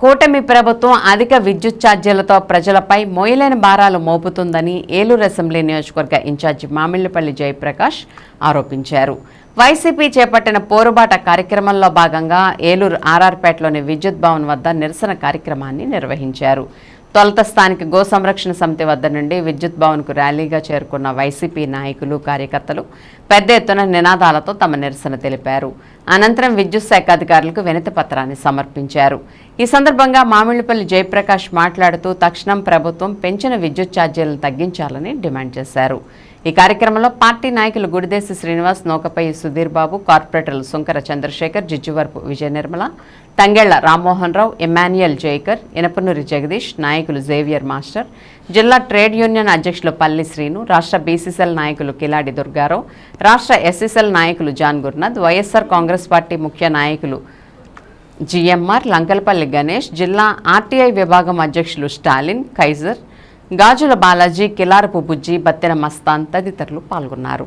కూటమి ప్రభుత్వం అధిక విద్యుత్ ఛార్జీలతో ప్రజలపై మోయలేని భారాలు మోపుతుందని ఏలూరు అసెంబ్లీ నియోజకవర్గ ఇన్ఛార్జి మామిళ్ళపల్లి జయప్రకాష్ ఆరోపించారు. వైసీపీ చేపట్టిన పోరుబాట కార్యక్రమంలో భాగంగా ఏలూరు ఆర్ఆర్పేటలోని విద్యుత్ భవన్ వద్ద నిరసన కార్యక్రమాన్ని నిర్వహించారు. తొలత స్థానిక గో సంరక్షణ సమితి వద్ద నుండి విద్యుత్ భవన్కు ర్యాలీగా చేరుకున్న వైసీపీ నాయకులు కార్యకర్తలు పెద్ద ఎత్తున నినాదాలతో తమ నిరసన తెలిపారు. అనంతరం విద్యుత్ శాఖ అధికారులకు వినతి పత్రాన్ని సమర్పించారు. ఈ సందర్భంగా మామిళ్ళపల్లి జయప్రకాష్ మాట్లాడుతూ తక్షణం ప్రభుత్వం పెంచిన విద్యుత్ ఛార్జీలను తగ్గించాలని డిమాండ్ చేశారు. ఈ కార్యక్రమంలో పార్టీ నాయకులు గుడిదేశి శ్రీనివాస్ నోకపై సుధీర్ బాబు కార్పొరేటర్లు సుంకర చంద్రశేఖర్ జిజ్జువర్పు విజయ నిర్మల తంగెళ్ళ రామ్మోహన్ రావు ఎమాన్యుయల్ జైకర్ ఇనపనూరి జగదీష్ నాయకులు జేవియర్ మాస్టర్ జిల్లా ట్రేడ్ యూనియన్ అధ్యక్షులు పల్లి శ్రీను రాష్ట్ర బీసీసీఎల్ నాయకులు కిలాడి దుర్గారావు రాష్ట్ర ఎస్సీసీఎల్ నాయకులు John Gurnath YSR Congress party ముఖ్య నాయకులు జిఎంఆర్ లంకలపల్లి గణేష్ జిల్లా ఆర్టీఐ విభాగం అధ్యక్షులు స్టాలిన్ కైజర్ గాజుల బాలాజీ కిలారపు బుజ్జి బత్తెన మస్తాన్ తదితరులు పాల్గొన్నారు.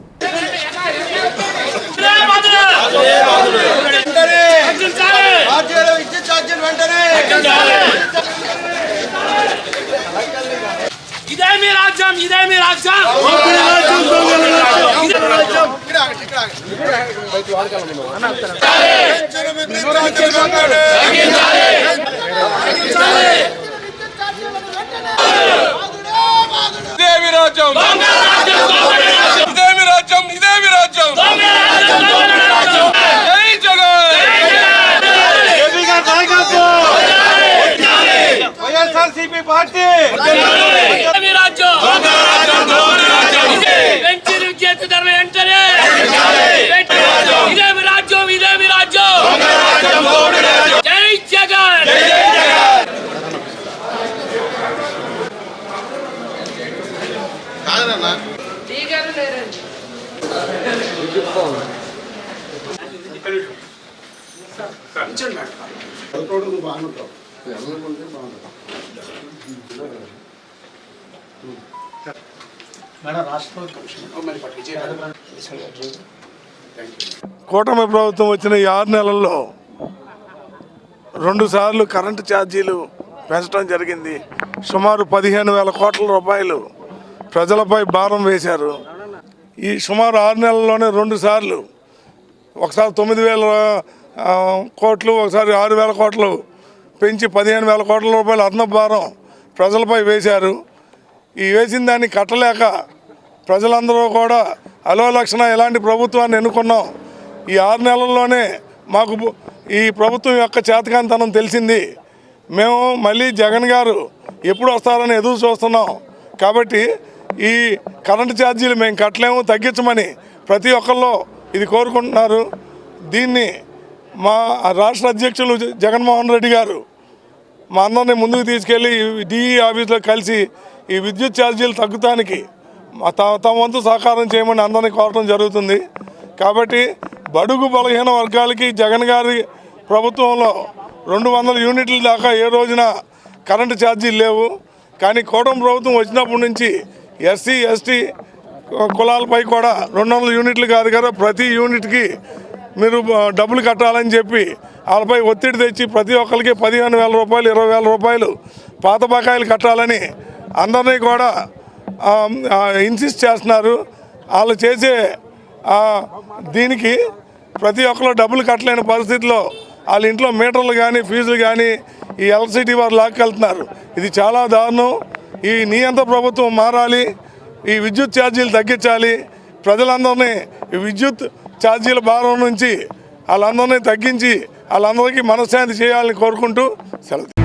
ఇదే మీ రాజ్యం ఇదే మీ రాజ్యం. ఇక్కడ ఆగండి, ఇక్కడ ఆగండి. పెంచిన విద్యుత్ ఛార్జీలు వెంటనే. ఇదేమి రాజ్యం. ఇదేమి రాజ్యం ఇదేమి రాజ్యం. జై జగన్. వైఎస్ఆర్సీపీ పార్టీ ఇదే మీ రాజ్యం పెంచిన విద్యుత్ ధరలు వెంటనే ఇదే మీ రాజ్యం ఇదే మీ రాజ్యం జై జగన్ కాదన్నా కూటమి ప్రభుత్వం వచ్చిన ఈ ఆరు నెలల్లో రెండు సార్లు కరెంటు ఛార్జీలు పెంచడం జరిగింది. సుమారు పదిహేను వేల కోట్ల రూపాయలు ప్రజలపై భారం వేశారు. ఈ సుమారు ఆరు నెలల్లోనే రెండు సార్లు. ఒకసారి తొమ్మిది వేల కోట్లు ఒకసారి ఆరు వేల కోట్లు పెంచి పదిహేను వేల కోట్ల రూపాయలు అదనపు భారం ప్రజలపై వేశారు. ఈ వేసిన దాన్ని కట్టలేక ప్రజలందరూ కూడా అలో లక్షణ ఇలాంటి ప్రభుత్వాన్ని ఎన్నుకున్నాం. ఈ ఆరు నెలల్లోనే మాకు ఈ ప్రభుత్వం యొక్క చేతకాంతనం తెలిసింది. మేము మళ్ళీ జగన్ గారు ఎప్పుడు వస్తారని ఎదురు చూస్తున్నాం. కాబట్టి ఈ కరెంటు ఛార్జీలు మేము కట్టలేము తగ్గించమని ప్రతి ఒక్కళ్ళు ఇది కోరుకుంటున్నారు. దీన్ని మా రాష్ట్ర అధ్యక్షులు జగన్మోహన్ రెడ్డి గారు మా అందరిని ముందుకు తీసుకెళ్ళి డిఈ ఆఫీస్లో కలిసి ఈ విద్యుత్ ఛార్జీలు తగ్గుతానికి మా త- తమ వంతు సహకారం చేయమని అందరినీ కోరడం జరుగుతుంది. కాబట్టి బడుగు బలహీన వర్గాలకి జగన్ గారి ప్రభుత్వంలో రెండు వందల యూనిట్ల దాకా ఏ రోజున కరెంటు ఛార్జీలు లేవు. కానీ కోటం ప్రభుత్వం వచ్చినప్పటి నుంచి ఎస్సీ ఎస్టీ కులాలపై కూడా రెండు వందల యూనిట్లు కాదు కదా ప్రతి యూనిట్కి మీరు డబ్బులు కట్టాలని చెప్పి వాళ్ళపై ఒత్తిడి తెచ్చి ప్రతి ఒక్కరికి పదిహేను వేల రూపాయలు ఇరవై వేల రూపాయలు పాత బకాయిలు కట్టాలని అందరినీ కూడా ఇన్సిస్ట్ చేస్తున్నారు. వాళ్ళు చేసే దీనికి ప్రతి ఒక్కరు డబ్బులు కట్టలేని పరిస్థితిలో వాళ్ళ ఇంట్లో మీటర్లు కానీ ఫీజులు కానీ ఈ ఎలక్ట్రిసిటీ వారు లాక్కెళ్తున్నారు. ఇది చాలా దారుణం. ఈ నియంత్ర ప్రభుత్వం మారాలి ఈ విద్యుత్ ఛార్జీలు తగ్గించాలి ప్రజలందరినీ ఈ విద్యుత్ ఛార్జీల భారం నుంచి వాళ్ళందరినీ తగ్గించి వాళ్ళందరికీ మనశ్శాంతి చేయాలని కోరుకుంటూ సెలవు